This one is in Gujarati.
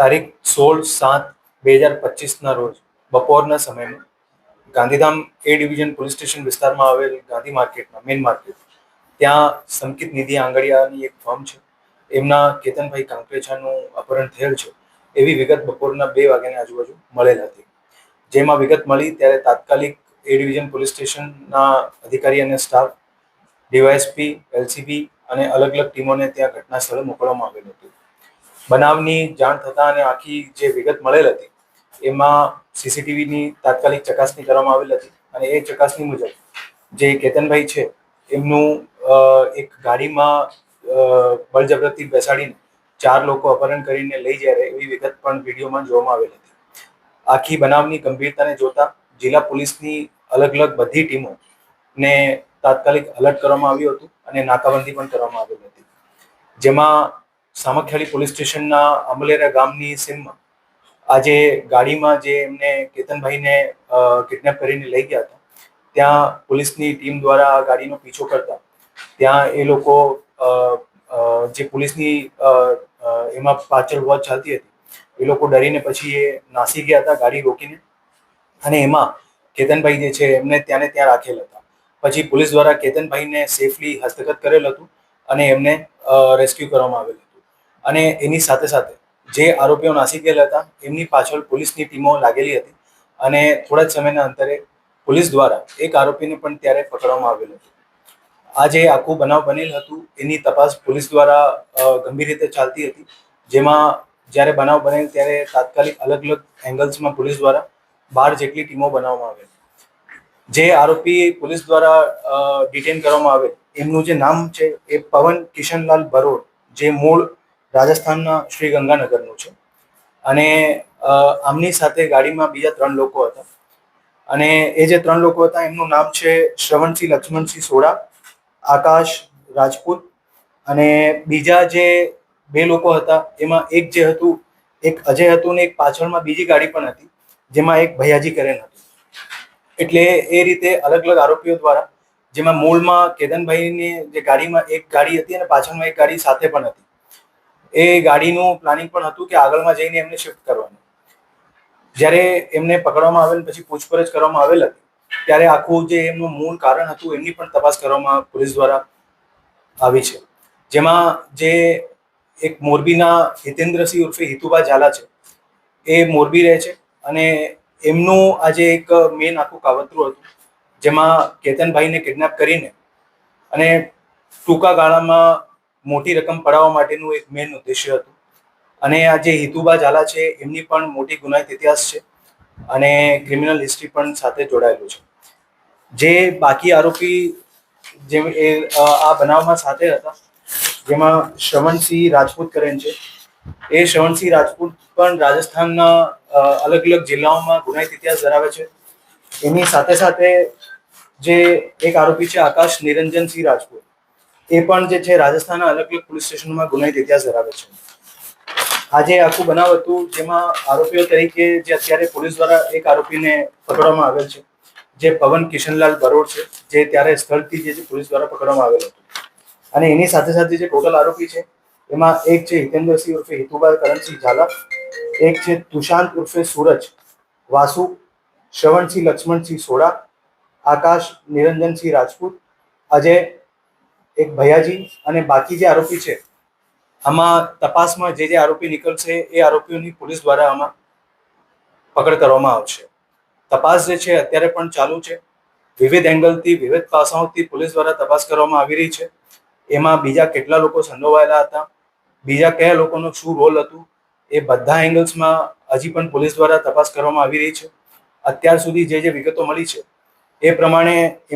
તારીખ સોળ સાત બે હજાર પચીસના રોજ બપોરના સમયમાં Gandhidham A division police station વિસ્તારમાં આવેલ ગાંધી માર્કેટમાં, મેઇન માર્કેટ. ત્યાં સંકિત નિધિ આંગડિયાની એક ફર્મ છે. એમના કેતનભાઈ કાંકરેચાનું અપહરણ થયેલ છે. એવી વિગત બપોરના બે વાગ્યાની આજુબાજુ મળેલ હતી. જેમાં વિગત મળી ત્યારે તાત્કાલિક એ ડિવિઝન પોલીસ સ્ટેશનના અધિકારી અને સ્ટાફ, ડીવાયએસપી, એલસીબી અને અલગ અલગ ટીમોને ત્યાં ઘટના સ્થળે મોકલવામાં આવેલ હતું. બનાવની જાણ થતાં અને આખી જે વિગત મળેલ હતી એમાં સીસીટીવીની તાત્કાલિક ચકાસણી કરવામાં આવેલ હતી અને એ ચકાસણી મુજબ જે કેતનભાઈ છે એમનું એક ગાડીમાં અ, બળજબરથી બેસાડીને ચાર લોકો અપહરણ કરીને લઈ જાય એવી વિગત પણ વિડીયોમાં જોવામાં આવેલ હતી. આખી બનાવની ગંભીરતાને જોતા જિલ્લા પોલીસની અલગ અલગ બધી ટીમો ને તાત્કાલિક અલર્ટ કરવામાં આવ્યું હતું અને નાકાબંધી પણ કરવામાં આવેલી હતી. જેમાં સામખિયાળી પોલીસ સ્ટેશનના અમલેરા ગામની સીમમાં આજે ગાડીમાં જે એમને કેતનભાઈને કિડનેપ કરીને લઈ ગયા હતા, ત્યાં પોલીસની ટીમ દ્વારા ગાડીનો પીછો કરતા ત્યાં એ લોકો જે પોલીસની એમાં પાછળ વોચ ચાલતી હતી, એ લોકો ડરીને પછી એ નાસી ગયા હતા ગાડી રોકીને અને એમાં કેતનભાઈ જે છે એમને ત્યાં ત્યાં રાખેલ હતા. પછી પોલીસ દ્વારા કેતનભાઈને સેફલી હસ્તગત કરેલ હતું અને એમને રેસ્ક્યુ કરવામાં આવેલ અને એની સાથે સાથે જે આરોપીઓ નાસી ગયેલા હતા, એમની પાછળ પોલીસની ટીમો લાગેલી હતી અને થોડા જ સમયના અંતરે પોલીસ દ્વારા એક આરોપીને પણ ત્યારે પકડવામાં આવેલ હતું. આ જે આખું બનાવ બનેલ હતું, એની તપાસ પોલીસ દ્વારા ગંભીર રીતે ચાલતી હતી. જેમાં જ્યારે બનાવ બનેલ ત્યારે તાત્કાલિક અલગ અલગ એંગલ્સમાં પોલીસ દ્વારા બાર જેટલી ટીમો બનાવવામાં આવેલ. જે આરોપી પોલીસ દ્વારા ડિટેન કરવામાં આવે એમનું જે નામ છે એ પવન કિશનલાલ બરોડ, જે મૂળ રાજસ્થાનના શ્રી ગંગાનગરનું છે. અને આમની સાથે ગાડીમાં બીજા ત્રણ લોકો હતા. અને એ જે ત્રણ લોકો હતા, એમનું નામ છે શ્રવણસિંહ, લક્ષ્મણસિંહ સોડા, આકાશ, રાજપૂત અને બીજા જે બે લોકો હતા, એમાં એક જે હતું, એક અજય હતું ને એક પાછળમાં બીજી ગાડી પણ હતી, જેમાં એક ભૈયાજી કરેન હતું. એટલે એ રીતે અલગ અલગ આરોપીઓ દ્વારા, જેમાં મૂળમાં કેદનભાઈની જે ગાડીમાં એક ગાડી હતી અને પાછળમાં એક ગાડી સાથે પણ હતી. એ ગાડીનું પ્લાનિંગ પણ હતું કે આગળમાં જઈને એમને શિફ્ટ કરવાનું. જ્યારે એમને પકડવામાં આવેલ પછી પૂછપરછ કરવામાં આવેલ હતી, ત્યારે આખું જે એમનું મૂળ કારણ હતું એમની પણ તપાસ કરવામાં પોલીસ દ્વારા આવી છે. જેમાં જે એક મોરબીના હિતેન્દ્રસિંહ ઉર્ફે હિતુબા ઝાલા છે, એ મોરબી રહે છે અને એમનું આજે એક મેન આખું કાવતરું હતું, જેમાં કેતનભાઈને કિડનેપ કરીને અને ટૂંકા ગાળામાં મોટી રકમ પડાવવા માટેનું એક મેન ઉદ્દેશ્ય હતું. અને આ જે હિતુબા ઝાલા છે, એમની પણ મોટી ગુનાહિત ઇતિહાસ છે અને ક્રિમિનલ હિસ્ટ્રી પણ સાથે જોડાયેલું છે. જે બાકી આરોપી જેમ એ આ બનાવમાં સાથે હતા, જેમાં શ્રવણસિંહ રાજપૂત કરેન છે. એ શ્રવણસિંહ રાજપૂત પણ રાજસ્થાનના અલગ અલગ જિલ્લાઓમાં ગુનાહિત ઇતિહાસ ધરાવે છે. એની સાથે સાથે જે એક આરોપી છે, આકાશ નિરંજનસિંહ રાજપૂત. એ પણ જે છે રાજસ્થાનના અલગ અલગ પોલીસ સ્ટેશનમાં ગુનાહિત ઇતિહાસ ધરાવે છે. આજે આખું બનાવ હતું જેમાં આરોપીઓ તરીકે જે અત્યારે પોલીસ દ્વારા એક આરોપીને પકડવામાં આવેલ છે, જે પવન કિશનલાલ બરોડ છે, જે ત્યારે સ્થળથી જે પોલીસ દ્વારા પકડવામાં આવેલ હતું. અને એની સાથે સાથે જે ટોટલ આરોપી છે, એમાં એક છે હિતેન્દ્રસિંહ ઉર્ફે હિતુભાઈ કરણસિંહ ઝાલા, એક છે તુષાંત ઉર્ફે સૂરજ, વાસુ, શ્રવણસિંહ લક્ષ્મણસિંહ સોડા આકાશ નિરંજનસિંહ રાજપૂત, અજય એક ભૈયાજી અને બાકી જે આરોપી છે, આમાં તપાસમાં જે જે આરોપી નીકળશે એ આરોપીઓની પોલીસ દ્વારા આમાં પકડ કરવામાં આવશે. તપાસ જે છે અત્યારે પણ ચાલુ છે. વિવિધ એંગલથી, વિવિધ પાસાઓથી પોલીસ દ્વારા તપાસ કરવામાં આવી રહી છે. એમાં બીજા કેટલા લોકો સંડોવાયેલા હતા, બીજા કયા લોકોનો શું રોલ હતું, એ બધા એંગલ્સમાં હજી પણ પોલીસ દ્વારા તપાસ કરવામાં આવી રહી છે. અત્યાર સુધી જે જે વિગતો મળી છે, એ પ્રમાણે